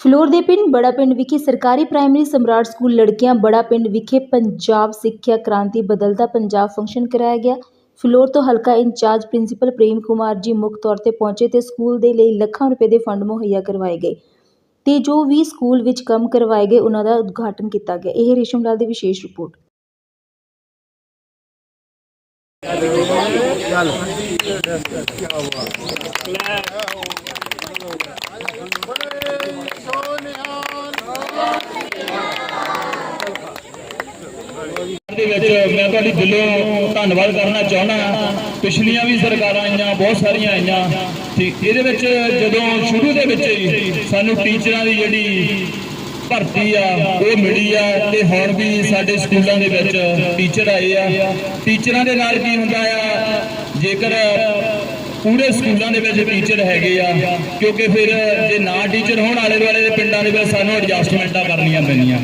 Floor ਦੇ ਪਿੰਡ ਬੜਾ ਪਿੰਡ ਵਿਖੇ ਸਰਕਾਰੀ ਪ੍ਰਾਇਮਰੀ ਸਮਰਾਟ ਸਕੂਲ ਲੜਕੀਆਂ ਬੜਾ ਪਿੰਡ ਵਿਖੇ ਪੰਜਾਬ ਸਿੱਖਿਆ ਕ੍ਰਾਂਤੀ ਬਦਲਦਾ ਪੰਜਾਬ ਫੰਕਸ਼ਨ ਕਰਾਇਆ ਗਿਆ। ਫਲੋਰ ਤੋਂ ਹਲਕਾ ਇੰਚਾਰਜ ਪ੍ਰਿੰਸੀਪਲ ਪ੍ਰੇਮ ਕੁਮਾਰ ਜੀ ਮੁੱਖ ਤੌਰ ਤੇ ਪਹੁੰਚੇ ਤੇ ਸਕੂਲ ਦੇ ਲਈ ਲੱਖਾਂ ਰੁਪਏ ਦੇ ਫੰਡ ਮੁਹੱਈਆ ਕਰਵਾਏ ਗਏ ਤੇ ਜੋ ਵੀ ਸਕੂਲ ਵਿੱਚ ਕੰਮ ਕਰਵਾਏ ਗਏ, ਉਹਨਾਂ ਦਾ ਉਦਘਾਟਨ ਕੀਤਾ ਗਿਆ। ਇਹ ਰੇਸ਼ਮ ਲਾਲ ਦੀ ਵਿਸ਼ੇਸ਼ ਰਿਪੋਰਟ। ਦੇ ਵਿੱਚ ਮੈਂ ਦਿਲੋਂ ਧੰਨਵਾਦ ਕਰਨਾ ਚਾਹੁੰਦਾ, ਪਿਛਲੀਆਂ ਵੀ ਸਰਕਾਰਾਂ ਆਈਆਂ, ਬਹੁਤ ਸਾਰੀਆਂ ਆਈਆਂ। ਤੇ ਇਹਦੇ ਵਿੱਚ ਜਦੋਂ ਸ਼ੁਰੂ ਦੇ ਵਿੱਚ ਹੀ ਸਾਨੂੰ ਟੀਚਰਾਂ ਦੀ ਜਿਹੜੀ ਭਰਤੀ ਆ, ਉਹ ਮਿਲੀ ਆ ਤੇ ਹੁਣ ਵੀ ਸਾਡੇ ਸਕੂਲਾਂ ਦੇ ਵਿੱਚ ਟੀਚਰ ਆਏ ਆ। ਟੀਚਰਾਂ ਦੇ ਨਾਲ ਕੀ ਹੁੰਦਾ ਆ, ਜੇਕਰ ਪੂਰੇ ਸਕੂਲਾਂ ਦੇ ਵਿੱਚ ਟੀਚਰ ਹੈਗੇ ਆ, ਕਿਉਂਕਿ ਫਿਰ ਜੇ ਨਾ ਟੀਚਰ ਹੋਣ ਆਲੇ ਦੁਆਲੇ ਪਿੰਡਾਂ ਦੇ ਵਿੱਚ ਸਾਨੂੰ ਐਡਜਸਟਮੈਂਟਾਂ ਕਰਨੀਆਂ ਪੈਂਦੀਆਂ।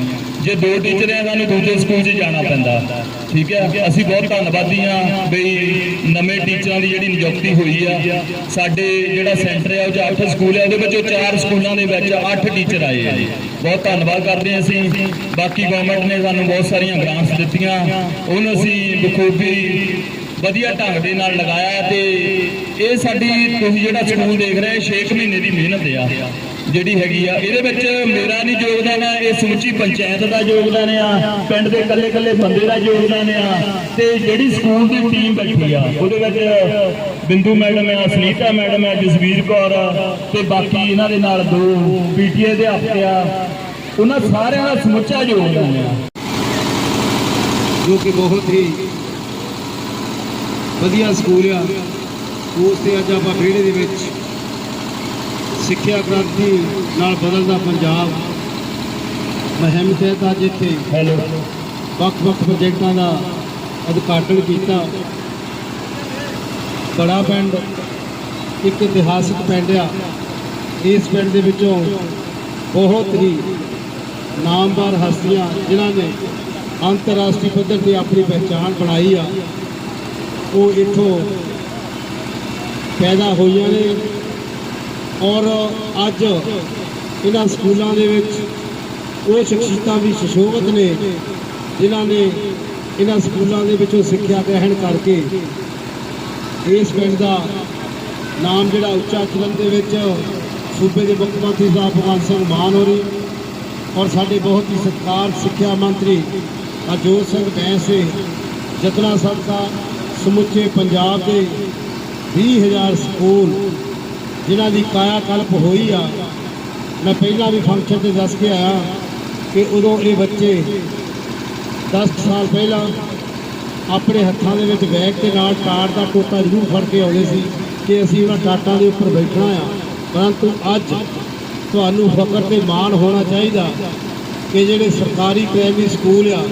ਜੇ ਦੋ ਟੀਚਰ ਆ, ਸਾਨੂੰ ਦੂਜੇ ਸਕੂਲ 'ਚ ਜਾਣਾ ਪੈਂਦਾ। ਠੀਕ ਹੈ? ਅਸੀਂ ਬਹੁਤ ਧੰਨਵਾਦੀ ਆ ਬਈ ਨਵੇਂ ਟੀਚਰਾਂ ਦੀ ਜਿਹੜੀ ਨਿਯੁਕਤੀ ਹੋਈ ਆ। ਸਾਡੇ ਜਿਹੜਾ ਸੈਂਟਰ ਆ, ਉਹ 'ਚ ਅੱਠ ਸਕੂਲ ਆ, ਉਹਦੇ ਵਿੱਚੋਂ ਚਾਰ ਸਕੂਲਾਂ ਦੇ ਵਿੱਚ ਅੱਠ ਟੀਚਰ ਆਏ ਆ ਬਹੁਤ ਧੰਨਵਾਦ ਕਰਦੇ ਹਾਂ ਅਸੀਂ। ਬਾਕੀ ਗਵਰਨਮੈਂਟ ਨੇ ਸਾਨੂੰ ਬਹੁਤ ਸਾਰੀਆਂ ਗ੍ਰਾਂਟਸ ਦਿੱਤੀਆਂ। ਉਹਨੂੰ ਅਸੀਂ ਬਖੂਬੀ ਵਧੀਆ ਢੰਗ ਦੇ ਨਾਲ ਲਗਾਇਆ ਤੇ ਇਹ ਸਾਡੀ ਤੁਸੀਂ ਜਿਹੜਾ ਸਕੂਲ ਦੇਖ ਰਹੇ 6 ਮਹੀਨੇ ਦੀ ਮਿਹਨਤ ਆ। ਜਿਹੜੀ ਹੈਗੀ ਆ, ਇਹਦੇ ਵਿੱਚ ਮੇਰਾ ਨਹੀਂ ਯੋਗਦਾਨ ਆ, ਇਹ ਸਮੁੱਚੀ ਪੰਚਾਇਤ ਦਾ ਯੋਗਦਾਨ ਆ, ਪਿੰਡ ਦੇ ਇਕੱਲੇ ਇਕੱਲੇ ਬੰਦੇ ਦਾ ਯੋਗਦਾਨ ਆ, ਤੇ ਜਿਹੜੀ ਸਕੂਲ ਦੀ ਟੀਮ ਬੈਠੀ ਆ, ਉਹਦੇ ਵਿੱਚ ਬਿੰਦੂ ਮੈਡਮ ਆ, ਸੁਨੀਤਾ ਮੈਡਮ ਆ, ਜਸਵੀਰ ਕੌਰ ਆ, ਤੇ ਬਾਕੀ ਇਹਨਾਂ ਦੇ ਨਾਲ ਦੋ ਪੀਟੀਏ ਅਧਿਆਪਕ ਆ, ਉਹਨਾਂ ਸਾਰਿਆਂ ਦਾ ਸਮੁੱਚਾ ਯੋਗਦਾਨ ਆ। ਜੋ ਕਿ ਬਹੁਤ ਹੀ ਵਧੀਆ ਸਕੂਲ ਆ, ਉਸ ਤੇ ਅੱਜ ਆਪਾਂ ਵਿਹੜੇ ਦੇ ਵਿੱਚ ਸਿੱਖਿਆ ਕ੍ਰਾਂਤੀ ਨਾਲ ਬਦਲਦਾ ਪੰਜਾਬ। ਮੁਹਿੰਮ ਤਹਿਤ ਅੱਜ ਇੱਥੇ ਹੈਲੋ। ਵੱਖ-ਵੱਖ ਪ੍ਰੋਜੈਕਟਾਂ ਦਾ ਉਦਘਾਟਨ ਕੀਤਾ। ਬੜਾ ਪਿੰਡ ਇੱਕ ਇਤਿਹਾਸਕ ਪਿੰਡ ਆ। ਇਸ ਪਿੰਡ ਦੇ ਵਿੱਚੋਂ ਬਹੁਤ ਹੀ ਨਾਮਵਰ ਹਸਤੀਆਂ ਜਿਨ੍ਹਾਂ ਨੇ ਅੰਤਰਰਾਸ਼ਟਰੀ ਪੱਧਰ ਤੇ ਆਪਣੀ ਪਹਿਚਾਣ ਬਣਾਈ ਆ। ਉਹ ਇੱਥੋਂ ਪੈਦਾ ਹੋਈਆਂ ਨੇ। ਔਰ ਅੱਜ ਇਹਨਾਂ ਸਕੂਲਾਂ ਦੇ ਵਿੱਚ ਉਹ ਸ਼ਖਸੀਅਤਾਂ ਵੀ ਸੁਸ਼ੋਭਿਤ ਨੇ, ਜਿਨ੍ਹਾਂ ਨੇ ਇਹਨਾਂ ਸਕੂਲਾਂ ਦੇ ਵਿੱਚੋਂ ਸਿੱਖਿਆ ਗ੍ਰਹਿਣ ਕਰਕੇ ਇਸ ਪਿੰਡ ਦਾ ਨਾਮ ਜਿਹੜਾ ਉੱਚਾ ਕਰਨ ਦੇ ਵਿੱਚ ਸੂਬੇ ਦੇ ਮੁੱਖ ਮੰਤਰੀ ਸਾਹਿਬ ਭਗਵੰਤ ਸਿੰਘ ਮਾਨ ਹੋਰੀ ਔਰ ਸਾਡੇ ਬਹੁਤ ਹੀ ਸਤਿਕਾਰ ਸਿੱਖਿਆ ਮੰਤਰੀ ਅਜੋਤ ਸਿੰਘ ਬੈਂਸ ਦੇ ਜਤਨਾ ਸਦਕਾ ਸਮੁੱਚੇ ਪੰਜਾਬ ਦੇ 20000 ਸਕੂਲ ਜਿਨ੍ਹਾਂ ਦੀ ਕਾਇਆ ਕਲਪ ਹੋਈ ਆ, ਮੈਂ ਪਹਿਲਾਂ ਵੀ ਫੰਕਸ਼ਨ ਤੇ ਦੱਸ ਕੇ ਆਇਆ ਕਿ ਉਦੋਂ ਇਹ ਬੱਚੇ 10 ਸਾਲ ਪਹਿਲਾਂ ਆਪਣੇ ਹੱਥਾਂ ਦੇ ਵਿੱਚ ਬੈਗ ਦੇ ਨਾਲ ਟਾਟ ਦਾ ਟੋਟਾ ਜ਼ਰੂਰ ਫੜ ਕੇ ਆਉਂਦੇ ਸੀ ਕਿ ਅਸੀਂ ਉਹਨਾਂ ਟਾਟਾਂ ਦੇ ਉੱਪਰ ਬੈਠਣਾ ਆ। ਪਰੰਤੂ ਅੱਜ ਤੁਹਾਨੂੰ ਫਕਰ ਤੇ ਮਾਣ ਹੋਣਾ ਚਾਹੀਦਾ ਕਿ ਜਿਹੜੇ ਸਰਕਾਰੀ ਪ੍ਰਾਇਮਰੀ ਸਕੂਲ ਆ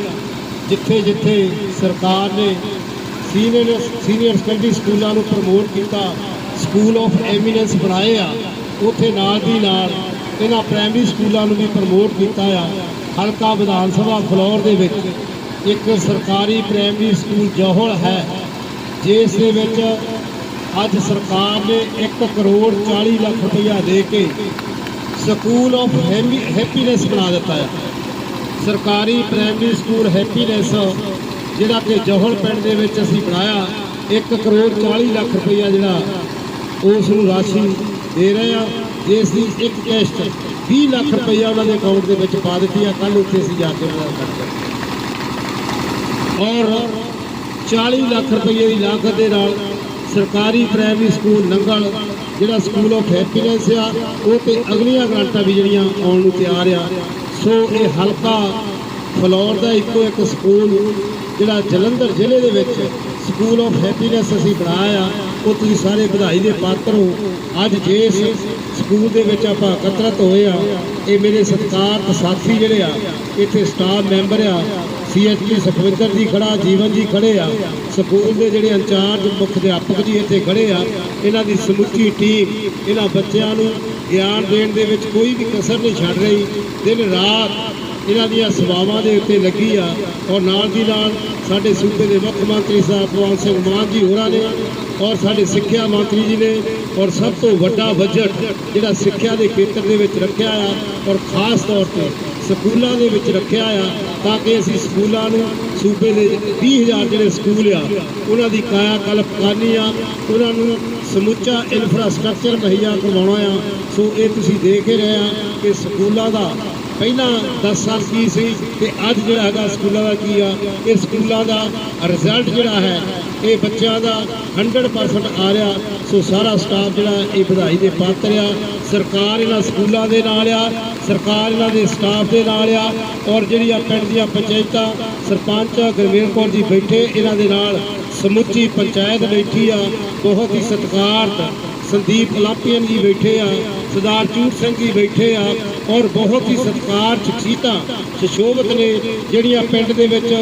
ਜਿੱਥੇ ਜਿੱਥੇ ਸਰਕਾਰ ਨੇ ਸੀਨੀਅਰ ਸੀਨੀਅਰ ਸੈਕੰਡਰੀ ਸਕੂਲਾਂ ਨੂੰ ਪ੍ਰਮੋਟ ਕੀਤਾ ਸਕੂਲ ਆਫ ਐਮੀਨੈਂਸ ਬਣਾਏ ਆ, ਉੱਥੇ ਨਾਲ ਦੀ ਨਾਲ ਇਹਨਾਂ ਪ੍ਰਾਇਮਰੀ ਸਕੂਲਾਂ ਨੂੰ ਵੀ ਪ੍ਰਮੋਟ ਕੀਤਾ ਆ, ਹਲਕਾ ਵਿਧਾਨ ਸਭਾ ਫਲੋਰ ਦੇ ਵਿੱਚ। ਇੱਕ ਸਰਕਾਰੀ ਪ੍ਰਾਇਮਰੀ ਸਕੂਲ ਜੋਹਲ ਹੈ, ਜਿਸ ਦੇ ਵਿੱਚ ਅੱਜ ਸਰਕਾਰ ਨੇ 1 ਕਰੋੜ 40 ਲੱਖ ਰੁਪਇਆ ਦੇ ਕੇ ਸਕੂਲ ਆਫ ਹੈਪੀਨੈਸ ਬਣਾ ਦਿੱਤਾ ਹੈ ਸਰਕਾਰੀ ਪ੍ਰਾਇਮਰੀ ਸਕੂਲ ਹੈਪੀਨੈਸ ਜਿਹੜਾ ਕਿ ਜੋਹਲ ਪਿੰਡ ਦੇ ਵਿੱਚ ਅਸੀਂ ਬਣਾਇਆ 1 ਕਰੋੜ 40 ਲੱਖ ਰੁਪਇਆ ਜਿਹੜਾ ਉਸ ਨੂੰ ਰਾਸ਼ੀ ਦੇ ਰਹੇ ਆ ਜਿਸ ਦੀ ਇੱਕ ਕਿਸ਼ਤ 20 ਲੱਖ ਰੁਪਈਆ ਉਹਨਾਂ ਦੇ ਅਕਾਊਂਟ ਦੇ ਵਿੱਚ ਪਾ ਦਿੱਤੀ ਆ। ਕੱਲ ਉੱਥੇ ਅਸੀਂ ਜਾ ਕੇ ਉਹਨਾਂ ਦਾ ਖਰਚਾ ਔਰ 40 ਲੱਖ ਰੁਪਈਏ ਦੀ ਲਾਗਤ ਦੇ ਨਾਲ ਸਰਕਾਰੀ ਪ੍ਰਾਇਮਰੀ ਸਕੂਲ ਨੰਗਲ, ਜਿਹੜਾ ਸਕੂਲ ਆਫ ਹੈਪੀਨੈਸ ਆ, ਉਹ ਤੇ ਅਗਲੀਆਂ ਗ੍ਰਾਂਟਾਂ ਵੀ ਜਿਹੜੀਆਂ ਆਉਣ ਨੂੰ ਤਿਆਰ ਆ। ਸੋ ਇਹ ਹਲਕਾ ਫਲੋਰ ਦਾ ਇੱਕੋ ਇੱਕ ਸਕੂਲ, ਜਿਹੜਾ ਜਲੰਧਰ ਜ਼ਿਲ੍ਹੇ ਦੇ ਵਿੱਚ ਸਕੂਲ ਆਫ ਹੈਪੀਨੈਸ ਅਸੀਂ ਬਣਾਇਆ। ਉਹ ਤੁਸੀਂ ਸਾਰੇ ਵਧਾਈ ਦੇ ਪਾਤਰ ਹੋ। ਅੱਜ ਜਿਸ ਸਕੂਲ ਦੇ ਵਿੱਚ ਆਪਾਂ ਇਕੱਤਰਤ ਹੋਏ ਆ, ਇਹ ਮੇਰੇ ਸਤਿਕਾਰ ਸਾਥੀ ਜਿਹੜੇ ਆ, ਇੱਥੇ ਸਟਾਫ ਮੈਂਬਰ ਆ ਸੀਐਚਪੀ ਸੁਖਵਿੰਦਰ ਜੀ ਖੜਾ, ਜੀਵਨ ਜੀ ਖੜੇ ਆ, ਸਕੂਲ ਦੇ ਜਿਹੜੇ ਇੰਚਾਰਜ, ਮੁੱਖ ਅਧਿਆਪਕ ਜੀ ਇੱਥੇ ਖੜੇ ਆ, ਇਹਨਾਂ ਦੀ ਸਮੁੱਚੀ ਟੀਮ ਇਹਨਾਂ ਬੱਚਿਆਂ ਨੂੰ ਗਿਆਨ ਦੇਣ ਦੇ ਵਿੱਚ ਕੋਈ ਵੀ ਕਸਰ ਨਹੀਂ ਛੱਡ ਰਹੀ। ਦਿਨ ਰਾਤ ਇਹਨਾਂ ਦੀਆਂ ਸੇਵਾਵਾਂ ਦੇ ਉੱਤੇ ਲੱਗੀ ਆ। ਔਰ ਨਾਲ ਦੀ ਨਾਲ ਸਾਡੇ ਸੂਬੇ ਦੇ ਮੁੱਖ ਮੰਤਰੀ ਸਾਹਿਬ ਭਗਵੰਤ ਸਿੰਘ ਮਾਨ ਜੀ ਹੋਰਾਂ ਨੇ ਔਰ ਸਾਡੇ ਸਿੱਖਿਆ ਮੰਤਰੀ ਜੀ ਨੇ ਔਰ ਸਭ ਤੋਂ ਵੱਡਾ ਬਜਟ ਜਿਹੜਾ ਸਿੱਖਿਆ ਦੇ ਖੇਤਰ ਦੇ ਵਿੱਚ ਰੱਖਿਆ ਆ ਔਰ ਖਾਸ ਤੌਰ ਤੇ ਸਕੂਲਾਂ ਦੇ ਵਿੱਚ ਰੱਖਿਆ ਆ ਤਾਂ ਕਿ ਅਸੀਂ ਸਕੂਲਾਂ ਨੂੰ ਸੂਬੇ ਦੇ 20000 ਜਿਹੜੇ ਸਕੂਲ ਆ, ਉਹਨਾਂ ਦੀ ਕਾਇਆ ਕਲਪ ਕਰਨੀ ਆ, ਉਹਨਾਂ ਨੂੰ ਸਮੁੱਚਾ ਇਨਫਰਾਸਟ੍ਰਕਚਰ ਮੁਹੱਈਆ ਕਰਵਾਉਣਾ ਆ। ਸੋ ਇਹ ਤੁਸੀਂ ਦੇਖ ਹੀ ਰਹੇ ਆ ਕਿ ਸਕੂਲਾਂ ਦਾ ਪਹਿਲਾਂ 10 ਸਾਲ ਕੀ ਸੀ ਤੇ ਅੱਜ ਜਿਹੜਾ ਹੈਗਾ ਸਕੂਲਾਂ ਦਾ ਕੀ ਆ, ਇਹ ਸਕੂਲਾਂ ਦਾ ਰਿਜ਼ਲਟ ਜਿਹੜਾ ਹੈ, ਇਹ ਬੱਚਿਆਂ ਦਾ 100% ਆ ਰਿਹਾ। ਸੋ ਸਾਰਾ ਸਟਾਫ ਜਿਹੜਾ ਇਹ ਵਧਾਈ ਦੇ ਪਾਤਰ ਆ। ਸਰਕਾਰ ਇਹਨਾਂ ਸਕੂਲਾਂ ਦੇ ਨਾਲ ਆ, ਸਰਕਾਰ ਇਹਨਾਂ ਦੇ ਸਟਾਫ ਦੇ ਨਾਲ ਆ। ਔਰ ਜਿਹੜੀਆਂ ਪਿੰਡ ਦੀਆਂ ਪੰਚਾਇਤਾਂ, ਸਰਪੰਚ ਗੁਰਵੀਰ ਕੌਰ ਜੀ ਬੈਠੇ, ਇਹਨਾਂ ਦੇ ਨਾਲ ਸਮੁੱਚੀ ਪੰਚਾਇਤ ਬੈਠੀ ਆ। ਬਹੁਤ ਹੀ ਸਤਿਕਾਰਤ ਸੰਦੀਪ ਲਾਪੀਅਨ ਜੀ ਬੈਠੇ ਆ। ਸਰਦਾਰ ਚੂਰ ਸਿੰਘ ਜੀ ਬੈਠੇ ਆ ਔਰ ਬਹੁਤ ਹੀ ਸਤਿਕਾਰ ਸ਼ਖਸੀਅਤਾਂ ਸ਼ਸ਼ੋਭਤ ਨੇ ਜਿਹੜੀਆਂ ਪਿੰਡ ਦੇ ਵਿੱਚ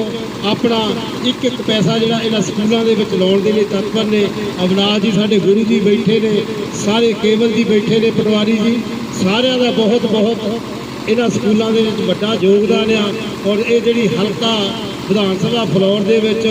ਆਪਣਾ ਇੱਕ ਇੱਕ ਪੈਸਾ ਜਿਹੜਾ ਇਹਨਾਂ ਸਕੂਲਾਂ ਦੇ ਵਿੱਚ ਲਾਉਣ ਦੇ ਲਈ ਤਤਪਰ ਨੇ ਅਵਨਾਜ ਜੀ ਸਾਡੇ ਗੁਰੂ ਜੀ ਬੈਠੇ ਨੇ, ਸਾਰੇ ਕੇਵਲ ਜੀ ਬੈਠੇ ਨੇ ਪਟਵਾਰੀ ਜੀ, ਸਾਰਿਆਂ ਦਾ ਬਹੁਤ ਬਹੁਤ ਇਹਨਾਂ ਸਕੂਲਾਂ ਦੇ ਵਿੱਚ ਵੱਡਾ ਯੋਗਦਾਨ ਆ ਔਰ ਇਹ ਜਿਹੜੀ ਹਲਕਾ ਵਿਧਾਨ ਸਭਾ ਫਲੋਰ ਦੇ ਵਿੱਚ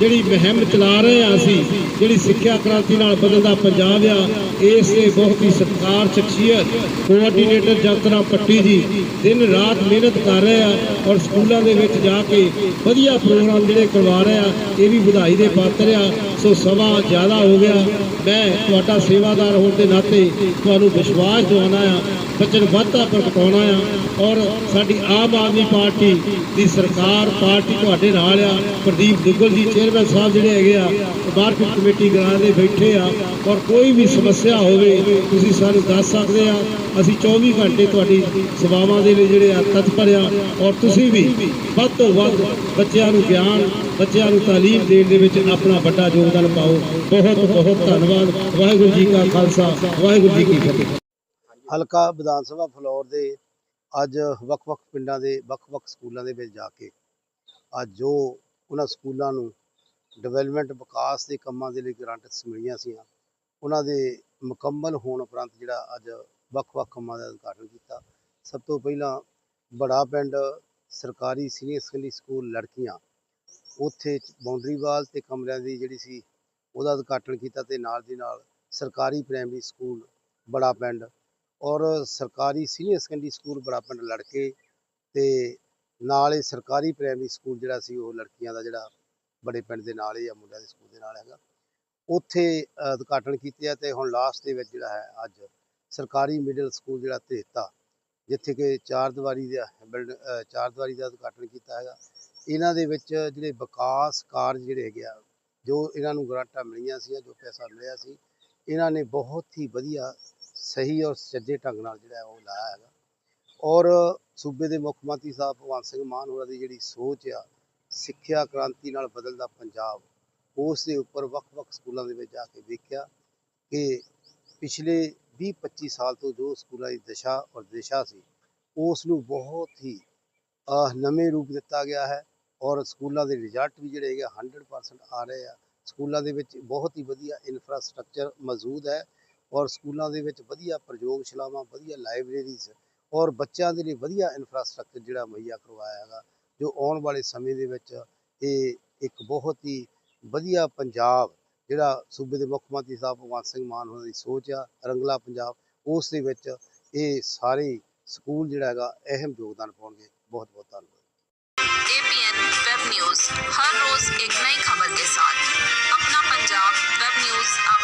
ਜਿਹੜੀ ਮੁਹਿੰਮ ਚਲਾ ਰਹੇ ਆ ਅਸੀਂ, ਜਿਹੜੀ ਸਿੱਖਿਆ ਕ੍ਰਾਂਤੀ ਨਾਲ ਬਦਲਦਾ ਪੰਜਾਬ ਆ, ਇਸ 'ਤੇ ਬਹੁਤ ਹੀ ਸਤਿਕਾਰ ਸ਼ਖਸੀਅਤ ਕੋਆਰਡੀਨੇਟਰ ਜਗਤਰਾ ਪੱਟੀ ਜੀ ਦਿਨ ਰਾਤ ਮਿਹਨਤ ਕਰ ਰਹੇ ਆ ਔਰ ਸਕੂਲਾਂ ਦੇ ਵਿੱਚ ਜਾ ਕੇ ਵਧੀਆ ਪ੍ਰੋਗਰਾਮ ਜਿਹੜੇ ਕਰਵਾ ਰਹੇ ਆ, ਇਹ ਵੀ ਵਧਾਈ ਦੇ ਪਾਤਰ ਆ। ਸੋ ਸਮਾਂ ਜ਼ਿਆਦਾ ਹੋ ਗਿਆ। ਮੈਂ ਤੁਹਾਡਾ ਸੇਵਾਦਾਰ ਹੋਣ ਦੇ ਨਾਤੇ ਤੁਹਾਨੂੰ ਵਿਸ਼ਵਾਸ ਦਿਵਾਉਣਾ ਆ ਵਚਨਬੱਧਤਾ ਪ੍ਰਗਟਾਉਣਾ ਆ ਔਰ ਸਾਡੀ ਆਮ ਆਦਮੀ ਪਾਰਟੀ ਦੀ ਸਰਕਾਰ ਪਾਰਟੀ ਤੁਹਾਡੇ ਨਾਲ ਆ। ਪ੍ਰਦੀਪ ਦੁੱਗਲ ਜੀ ਚੇਅਰਮੈਨ ਸਾਹਿਬ ਜਿਹੜੇ ਹੈਗੇ ਆ ਮਾਰਕੀਟ ਕਮੇਟੀ ਗ੍ਰਾਂ ਦੇ ਬੈਠੇ ਆ ਔਰ ਕੋਈ ਵੀ ਸਮੱਸਿਆ ਹੋਵੇ, ਤੁਸੀਂ ਸਾਨੂੰ ਦੱਸ ਸਕਦੇ ਆ, ਅਸੀਂ 24 ਘੰਟੇ ਤੁਹਾਡੀ ਸੇਵਾਵਾਂ ਦੇ ਲਈ ਜਿਹੜੇ ਆ ਤਤਪਰ ਆ ਔਰ ਤੁਸੀਂ ਵੀ ਵੱਧ ਤੋਂ ਵੱਧ ਬੱਚਿਆਂ ਨੂੰ ਗਿਆਨ, ਬੱਚਿਆਂ ਨੂੰ ਤਾਲੀਮ ਦੇਣ ਦੇ ਵਿੱਚ ਆਪਣਾ ਵੱਡਾ ਯੋਗਦਾਨ ਪਾਓ। ਬਹੁਤ ਬਹੁਤ ਧੰਨਵਾਦ। ਵਾਹਿਗੁਰੂ ਜੀ ਕਾ ਖਾਲਸਾ, ਵਾਹਿਗੁਰੂ ਜੀ ਕੀ ਫਤਿਹ। ਹਲਕਾ ਵਿਧਾਨ ਸਭਾ ਫਲੋਰ ਦੇ ਅੱਜ ਵੱਖ-ਵੱਖ ਪਿੰਡਾਂ ਦੇ ਵੱਖ-ਵੱਖ ਸਕੂਲਾਂ ਦੇ ਵਿੱਚ ਜਾ ਕੇ ਅੱਜ ਜੋ ਉਹਨਾਂ ਸਕੂਲਾਂ ਨੂੰ ਡਿਵੈਲਪਮੈਂਟ ਵਿਕਾਸ ਦੇ ਕੰਮਾਂ ਦੇ ਲਈ ਗ੍ਰਾਂਟਸ ਮਿਲੀਆਂ ਸੀ ਉਹਨਾਂ ਦੇ ਮੁਕੰਮਲ ਹੋਣ ਉਪਰੰਤ ਜਿਹੜਾ ਅੱਜ ਵੱਖ-ਵੱਖ ਕੰਮਾਂ ਦਾ ਉਦਘਾਟਨ ਕੀਤਾ। ਸਭ ਤੋਂ ਪਹਿਲਾਂ ਬੜਾ ਪਿੰਡ, ਸਰਕਾਰੀ ਸੀਨੀਅਰ ਸੈਕੰਡਰੀ ਸਕੂਲ ਲੜਕੀਆਂ, ਉੱਥੇ ਬਾਉਂਡਰੀ ਵਾਲ ਤੇ ਕਮਰਿਆਂ ਦੀ ਜਿਹੜੀ ਸੀ ਉਹਦਾ ਉਦਘਾਟਨ ਕੀਤਾ ਤੇ ਨਾਲ ਦੀ ਨਾਲ ਸਰਕਾਰੀ ਪ੍ਰਾਇਮਰੀ ਸਕੂਲ ਬੜਾ ਪਿੰਡ ਔਰ ਸਰਕਾਰੀ ਸੀਨੀਅਰ ਸੈਕੰਡਰੀ ਸਕੂਲ ਬੜਾ ਪਿੰਡ ਲੜਕੇ ਤੇ ਨਾਲ ਹੀ ਸਰਕਾਰੀ ਪ੍ਰਾਇਮਰੀ ਸਕੂਲ ਜਿਹੜਾ ਸੀ ਉਹ ਲੜਕੀਆਂ ਦਾ ਜਿਹੜਾ ਬੜੇ ਪਿੰਡ ਦੇ ਨਾਲ ਹੀ ਆ, ਮੁੰਡਿਆਂ ਦੇ ਸਕੂਲ ਦੇ ਨਾਲ ਹੈਗਾ। ਉੱਥੇ ਉਦਘਾਟਨ ਕੀਤੇ ਆ ਤੇ ਹੁਣ ਲਾਸਟ ਦੇ ਵਿੱਚ ਜਿਹੜਾ ਹੈ ਅੱਜ ਸਰਕਾਰੀ ਮਿਡਲ ਸਕੂਲ ਜਿਹੜਾ ਧੇਤਾ ਜਿੱਥੇ ਕਿ ਚਾਰ ਦੀਵਾਰੀ ਦਾ ਬਿਲਡ ਚਾਰ ਦੀਵਾਰੀ ਦਾ ਉਦਘਾਟਨ ਕੀਤਾ ਹੈਗਾ। ਇਹਨਾਂ ਦੇ ਵਿੱਚ ਜਿਹੜੇ ਵਿਕਾਸ ਕਾਰਜ ਜਿਹੜੇ ਹੈਗੇ ਆ, ਜੋ ਇਹਨਾਂ ਨੂੰ ਗ੍ਰਾਂਟਾਂ ਮਿਲੀਆਂ ਸੀ ਜੋ ਪੈਸਾ ਮਿਲਿਆ ਸੀ, ਇਹਨਾਂ ਨੇ ਬਹੁਤ ਹੀ ਵਧੀਆ ਸਹੀ ਔਰ ਸੱਜੇ ਢੰਗ ਨਾਲ ਜਿਹੜਾ ਉਹ ਲਾਇਆ ਹੈਗਾ। ਔਰ ਸੂਬੇ ਦੇ ਮੁੱਖ ਮੰਤਰੀ ਸਾਹਿਬ ਭਗਵੰਤ ਸਿੰਘ ਮਾਨ ਹੋਰਾਂ ਦੀ ਜਿਹੜੀ ਸੋਚ ਆ, ਸਿੱਖਿਆ ਕ੍ਰਾਂਤੀ ਨਾਲ ਬਦਲਦਾ ਪੰਜਾਬ ਉਸ ਦੇ ਉੱਪਰ ਵੱਖ-ਵੱਖ ਸਕੂਲਾਂ ਦੇ ਵਿੱਚ ਜਾ ਕੇ ਵੇਖਿਆ ਕਿ ਪਿਛਲੇ 20-25 ਸਾਲ ਤੋਂ ਜੋ ਸਕੂਲਾਂ ਦੀ ਦਸ਼ਾ ਔਰ ਦਿਸ਼ਾ ਸੀ, ਉਸ ਨੂੰ ਬਹੁਤ ਹੀ ਨਵੇਂ ਰੂਪ ਦਿੱਤਾ ਗਿਆ ਹੈ ਔਰ ਸਕੂਲਾਂ ਦੇ ਰਿਜ਼ਲਟ ਵੀ ਜਿਹੜੇ ਹੈਗੇ ਆ 100% ਆ ਰਹੇ ਆ। ਸਕੂਲਾਂ ਦੇ ਵਿੱਚ ਬਹੁਤ ਹੀ ਵਧੀਆ ਇਨਫਰਾਸਟ੍ਰਕਚਰ ਮੌਜੂਦ ਹੈ ਔਰ ਸਕੂਲਾਂ ਦੇ ਵਿੱਚ ਵਧੀਆ ਪ੍ਰਯੋਗਸ਼ਾਲਾਵਾਂ, ਵਧੀਆ ਲਾਇਬ੍ਰੇਰੀਜ਼ ਔਰ ਬੱਚਿਆਂ ਦੇ ਲਈ ਵਧੀਆ ਇਨਫਰਾਸਟ੍ਰਕਚਰ ਜਿਹੜਾ ਮੁਹੱਈਆ ਕਰਵਾਇਆ ਹੈਗਾ, ਜੋ ਆਉਣ ਵਾਲੇ ਸਮੇਂ ਦੇ ਵਿੱਚ ਇਹ ਇੱਕ ਬਹੁਤ ਹੀ ਵਧੀਆ ਪੰਜਾਬ, ਜਿਹੜਾ ਸੂਬੇ ਦੇ ਮੁੱਖ ਮੰਤਰੀ ਸਾਹਿਬ ਭਗਵੰਤ ਸਿੰਘ ਮਾਨ ਉਹਨਾਂ ਦੀ ਸੋਚ ਆ, ਰੰਗਲਾ ਪੰਜਾਬ, ਉਸ ਦੇ ਵਿੱਚ ਇਹ ਸਾਰੇ ਸਕੂਲ ਜਿਹੜਾ ਹੈਗਾ, ਅਹਿਮ ਯੋਗਦਾਨ ਪਾਉਣਗੇ। ਬਹੁਤ ਬਹੁਤ ਧੰਨਵਾਦ। एपीएन वेब न्यूज हर रोज एक नई खबर के साथ अपना पंजाब वेब न्यूज आप